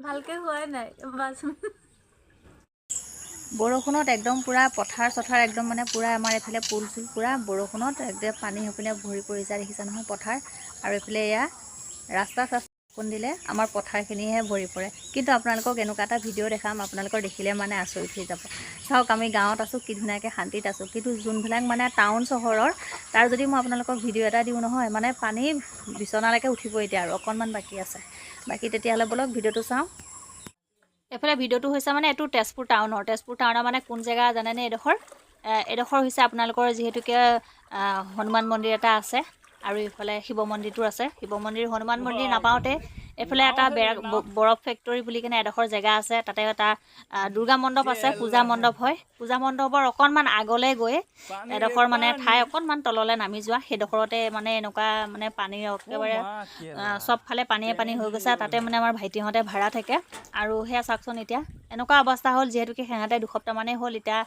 ভালকে হোৱাই নাই বৰষুণত একদম পূৰা পথাৰ চথাৰ একদম মানে পূৰা আমাৰ এইফালে পুল চুল পূৰা বৰষুণত একদম পানী সেইপিনে ভৰি পৰি যায় দেখিছা নহয় পথাৰ। আৰু এইফালে এয়া ৰাস্তা চাস্তা বৰষুণ দিলে আমাৰ পথাৰখিনিহে ভৰি পৰে। কিন্তু আপোনালোকক এনেকুৱা এটা ভিডিঅ' দেখাম, আপোনালোকৰ দেখিলে মানে আচৰিত হৈ যাব। চাওক, আমি গাঁৱত আছোঁ, কি ধুনীয়াকৈ শান্তিত আছোঁ। কিন্তু যোনবিলাক মানে টাউন চহৰৰ, তাৰ যদি মই আপোনালোকক ভিডিঅ' এটা দিওঁ নহয় মানে পানী বিচনালৈকে উঠিব এতিয়া আৰু, অকণমান বাকী আছে। বাকী তেতিয়াহ'লে ব'লক, ভিডিঅ'টো চাওঁ। এইফালে ভিডিঅ'টো হৈছে মানে এইটো তেজপুৰ টাউনৰ। তেজপুৰ টাউনৰ মানে কোন জেগা জানেনে এইডোখৰ? এইডোখৰ হৈছে আপোনালোকৰ যিহেতুকে হনুমান মন্দিৰ এটা আছে। আৰু ইফালে শিৱ মন্দিৰটো আছে। শিৱ মন্দিৰ হনুমান মন্দিৰ নাপাওঁতে এইফালে এটা বেৰা বৰফ ফেক্টৰী বুলি কিনে এডোখৰ জেগা আছে তাতে এটা দুৰ্গা মণ্ডপ আছে পূজা মণ্ডপ হয়। পূজা মণ্ডপৰ অকণমান আগলৈ গৈ এডোখৰ মানে ঠাই অকণমান তললৈ নামি যোৱা। সেইডোখৰতে মানে এনেকুৱা মানে পানীৰ একেবাৰে চবফালে পানীয়ে পানী হৈ গৈছে। তাতে মানে আমাৰ ভাইটিহঁতে ভাড়া থাকে। আৰু সেয়া চাওকচোন এতিয়া। এনেকুৱা অৱস্থা হ'ল যিহেতুকে সিহঁতে দুসপ্তাহমানেই হ'ল এতিয়া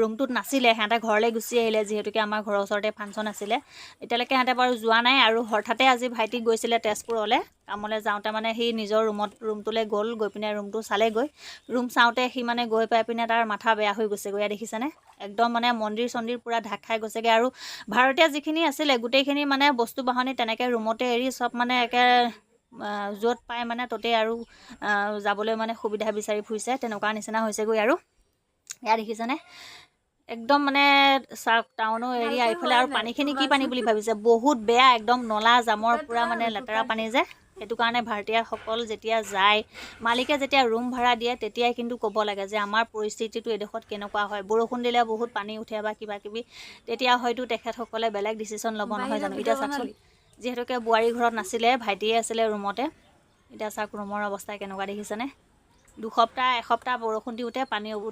ৰুমটোত নাছিলে। সিহঁতে ঘৰলৈ গুচি আহিলে যিহেতুকে আমাৰ ঘৰৰ ওচৰতে ফাংচন আছিলে। এতিয়ালৈকে সিহঁতে বাৰু যোৱা নাই আৰু হঠাতে আজি ভাইটি গৈছিলে তেজপুৰলৈ। কামলৈ যাওঁতে মানে সি নিজৰ ৰুমত ৰুমটোলৈ গ'ল গৈ পিনে ৰুমটো চালেগৈ। ৰুম চাওঁতে সি মানে গৈ পাই পিনে তাৰ মাথা বেয়া হৈ গৈছেগৈ এয়া দেখিছেনে? একদম মানে মন্দিৰ চন্দিৰ পূৰা ঢাক খাই গৈছেগৈ আৰু ভাড়াতীয়া যিখিনি আছিলে গোটেইখিনি মানে বস্তু বাহনি তেনেকৈ ৰুমতে এৰি চব মানে একে য'ত পায় মানে ত'তেই আৰু যাবলৈ মানে সুবিধা বিচাৰি ফুৰিছে তেনেকুৱা নিচিনা হৈছেগৈ আৰু। এয়া দেখিছেনে? একদম মানে চাওক টাউনৰ এৰিয়া এইফালে আৰু পানীখিনি কি পানী বুলি ভাবিছে? বহুত বেয়া একদম নলা জামৰ পূৰা মানে লেতেৰা পানী যে। সেইটো কাৰণে ভাড়াতীয়াসকল যেতিয়া যায় মালিকে যেতিয়া ৰুম ভাড়া দিয়ে তেতিয়াই কিন্তু ক'ব লাগে যে আমাৰ পৰিস্থিতিটো এডোখৰত কেনেকুৱা হয়। বৰষুণ দিলে বহুত পানী উঠে বা কিবা কিবি তেতিয়া হয়তো তেখেতসকলে বেলেগ ডিচিশ্যন ল'ব নহয় জানো? এতিয়া চাওকচোন। যিহেতুকে বোৱাৰী ঘৰত নাছিলে ভাইটিয়ে আছিলে ৰুমতে। এতিয়া চাওক ৰুমৰ অৱস্থা কেনেকুৱা দেখিছেনে? দুসপ্তাহ এসপ্তাহ বৰষুণ দিওঁতে পানী উঠি